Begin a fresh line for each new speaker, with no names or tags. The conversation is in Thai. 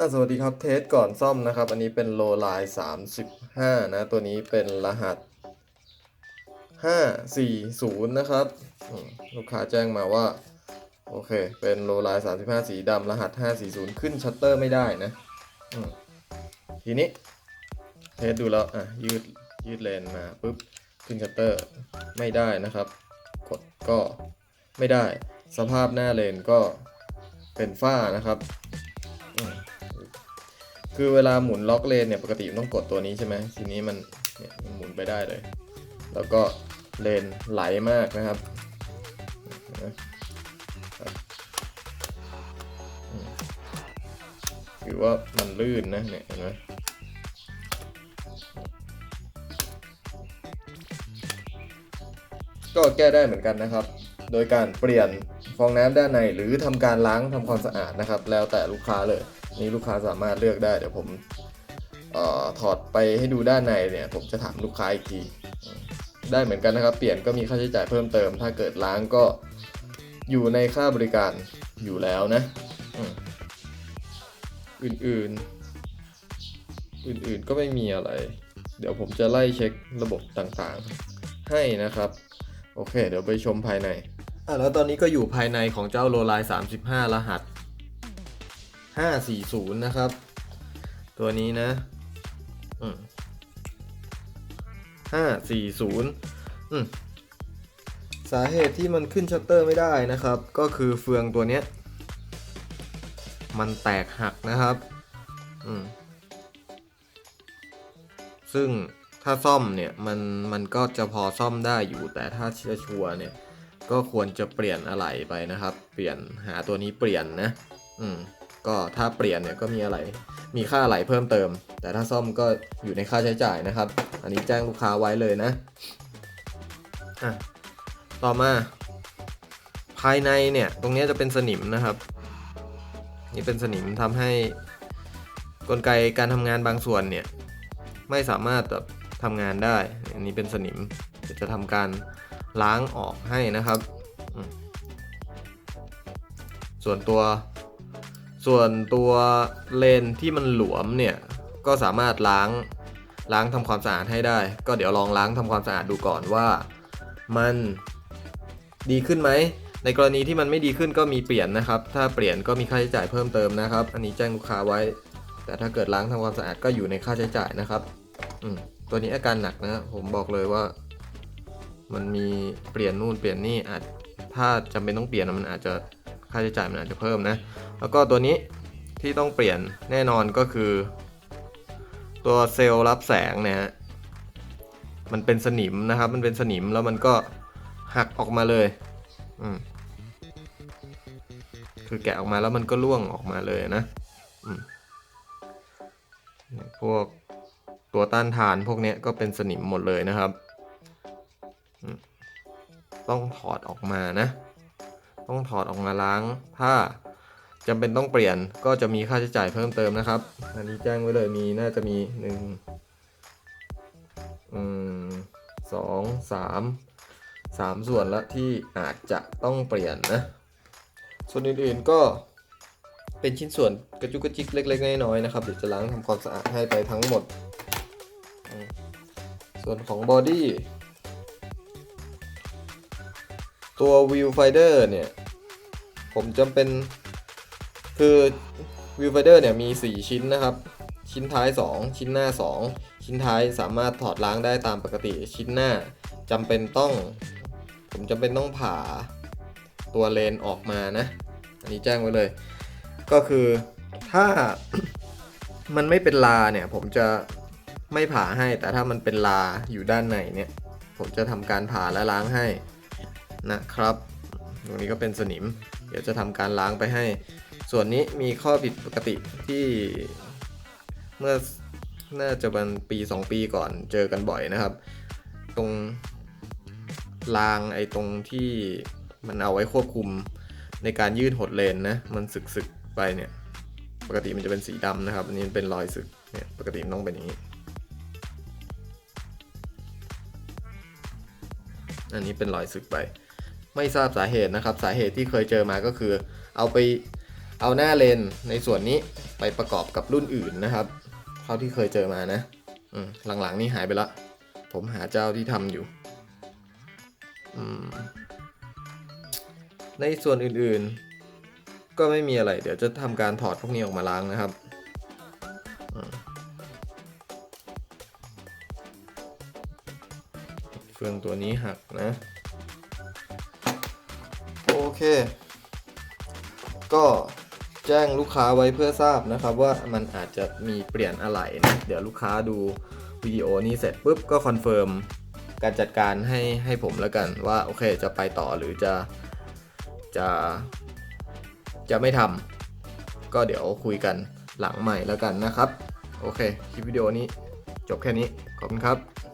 สวัสดีครับเทสก่อนซ่อมนะครับ อันนี้เป็นโลไลน์35นะ ตัวนี้เป็นรหัส540นะครับ ลูกค้าแจ้งมาว่า โอเค เป็นโลไลน์35สีดำรหัส540ขึ้นชัตเตอร์ไม่ได้นะทีนี้ เทสดูแล้ว อะ ยืดยืดเลนมาปุ๊บ ขึ้นชัตเตอร์ไม่ได้นะครับ กดก็ไม่ได้ สภาพหน้าเลนก็เป็นฝ้านะครับ คือเวลาหมุนล็อกเลนเนี่ยปกติมันต้องกดตัวนี้ใช่ไหมทีนี้มันเนี่ยหมุนไปได้เลย แล้วก็เลนไหลมากนะครับถือว่ามันลื่นนะเนี่ยเห็นไหมก็แก้ได้เหมือนกันนะครับ โดยการเปลี่ยนฟองน้ำด้านในหรือทำการล้างทำความสะอาดนะครับ แล้วแต่ลูกค้าเลยนี่ลูกค้าสามารถเลือกได้เดี๋ยวผมออถอดไปให้ดูด้านในเนี่ย ผมจะถามลูกค้าอีกที ได้เหมือนกันนะครับ เปลี่ยนก็มีค่าใช้จ่ายเพิ่มเติม ถ้าเกิดล้างก็อยู่ในค่าบริการอยู่แล้วนะอืมอื่นๆ อื่นๆก็ไม่มีอะไร เดี๋ยวผมจะไล่เช็คระบบต่างๆ ให้นะครับ โอเค เดี๋ยวไปชมภายใน อะแล้วตอนนี้ก็อยู่ภายในของเจ้าโลไล35 รหัส 540 นะครับ ตัวนี้นะอืม540อืมสาเหตุที่มันขึ้นชัตเตอร์ไม่ได้นะครับ ก็คือเฟืองตัวเนี้ย มันแตกหักนะครับอืมซึ่งถ้าซ่อมเนี่ยมันมันก็จะพอซ่อมได้อยู่แต่ถ้าจะชัวร์เนี่ย ก็ควรจะเปลี่ยนอะไหล่ไปนะครับ เปลี่ยนหาตัวนี้เปลี่ยนนะ อืม ก็ถ้าเปลี่ยนเนี่ยก็มีอะไร มีค่าอะไหล่เพิ่มเติม แต่ถ้าซ่อมก็อยู่ในค่าใช้จ่ายนะครับ อันนี้แจ้งลูกค้าไว้เลยนะอะต่อมา ภายในเนี่ย ตรงนี้จะเป็นสนิมนะครับ นี่เป็นสนิมทำให้กลไกการทำงานบางส่วนเนี่ย ไม่สามารถแบบทำงานได้ อันนี้เป็นสนิมจะทำการ ล้างออกให้นะครับ ส่วนตัวส่วนตัวเลนที่มันหลวมเนี่ยก็สามารถล้างล้างทำความสะอาดให้ได้ ก็เดี๋ยวลองล้างทำความสะอาดดูก่อนว่ามันดีขึ้นไหม ในกรณีที่มันไม่ดีขึ้นก็มีเปลี่ยนนะครับ ถ้าเปลี่ยนก็มีค่าใช้จ่ายเพิ่มเติมนะครับ อันนี้แจ้งลูกค้าไว้ แต่ถ้าเกิดล้างทำความสะอาดก็อยู่ในค่าใช้จ่ายนะครับอืตัวนี้อาการหนักนะ ผมบอกเลยว่า มันมีเปลี่ยนนู่นเปลี่ยนนี่อาจถ้าจำเป็นต้องเปลี่ยนมันอาจจะค่าใช้จ่ายมันอาจจะเพิ่มนะ แล้วก็ตัวนี้ที่ต้องเปลี่ยนแน่นอนก็คือ ตัวเซลล์รับแสงเนี่ยมันเป็นสนิมนะครับ มันเป็นสนิมแล้วมันก็หักออกมาเลย อืมคือแกะออกมาแล้วมันก็ร่วงออกมาเลยนะอืมพวกตัวต้านทานพวกนี้ก็เป็นสนิมหมดเลยนะครับ ต้องถอดออกมานะ ต้องถอดออกมาล้าง ถ้าจำเป็นต้องเปลี่ยนก็จะมีค่าใช้จ่ายเพิ่มเติมนะครับ อันนี้แจ้งไว้เลยมีน่าจะมีหนึ่งสองสามสามส่วนละที่อาจจะต้องเปลี่ยนนะ ส่วนอื่นๆก็เป็นชิ้นส่วนกระจุกกระจิกเล็ก ๆ น้อยๆนะครับเดี๋ยวจะล้างทำความสะอาดให้ไปทั้งหมด ส่วนของบอดี้ ตัววิวไฟเดอร์เนี่ย ผมจำเป็นคือวิวไฟเดอร์เนี่ยมี 4 ชิ้นนะครับ ชิ้นท้าย 2 ชิ้นหน้า 2 ชิ้นท้ายสามารถถอดล้างได้ตามปกติชิ้นหน้าจำเป็นต้อง ผมจำเป็นต้องผ่าตัวเลนออกมานะ อันนี้แจ้งไว้เลย ก็คือถ้ามันไม่เป็นลาเนี่ย ผมจะไม่ผ่าให้แต่ถ้ามันเป็นลาอยู่ด้านในเนี่ย ผมจะทำการผ่าและล้างให้ นะครับ ตรงนี้ก็เป็นสนิม เดี๋ยวจะทำการล้างไปให้ ส่วนนี้มีข้อผิดปกติที่เมื่อน่าจะเป็นปี 2 ปีก่อนเจอกันบ่อยนะครับ ตรงรางไอ้ตรงที่มันเอาไว้ควบคุมในการยืดหดเลนนะ มันสึกๆไปเนี่ย ปกติมันจะเป็นสีดำนะครับ อันนี้เป็นรอยสึกเนี่ยปกติมันต้องเป็นอย่างนี้ อันนี้เป็นรอยสึกไป ไม่ทราบสาเหตุนะครับ สาเหตุที่เคยเจอมาก็คือ เอาไปเอาหน้าเลนในส่วนนี้ไปประกอบกับรุ่นอื่นนะครับเท่าที่เคยเจอมานะหลังๆนี่หายไปละ ผมหาเจ้าที่ทำอยู่ ในส่วนอื่นๆ ก็ไม่มีอะไร เดี๋ยวจะทำการถอดพวกนี้ออกมาล้างนะครับเฟืองตัวนี้หักนะ เค ก็แจ้งลูกค้าไว้เพื่อทราบนะครับ ว่ามันอาจจะมีเปลี่ยนอะไหล่นะเดี๋ยวลูกค้าดูวิดีโอนี้เสร็จปุ๊บก็คอนเฟิร์มการจัดการให้ให้ผมแล้วกันว่าโอเคจะไปต่อหรือจะจะจะไม่ทำก็เดี๋ยวคุยกันหลังใหม่แล้วกันนะครับ โอเค คลิปวิดีโอนี้จบแค่นี้ ขอบคุณครับ